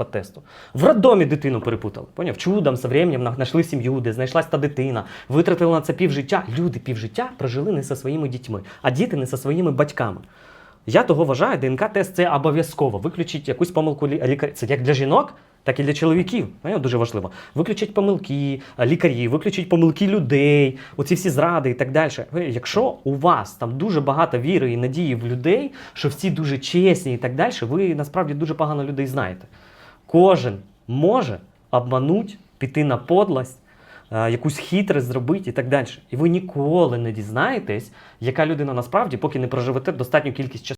по тесту. В роддомі дитину перепутали. Поняв? Чудом, со временем знайшли сім'ю, де знайшлась та дитина, витратили на це півжиття. Люди півжиття прожили не зі своїми дітьми, а діти не зі своїми батьками. Я того вважаю, ДНК-тест це обов'язково. Виключить якусь помилку лі- лікаря. Це як для жінок, так і для чоловіків. Дуже важливо. Виключить помилки е, лікарів, виключить помилки людей, оці всі зради і так далі. Якщо у вас там дуже багато віри і надії в людей, що всі дуже чесні і так далі, ви насправді дуже погано людей знаєте. Кожен може обмануть, піти на подлость, е, якусь хитрість зробити і так далі. І ви ніколи не дізнаєтесь, яка людина насправді, поки не проживете достатню кількість часу.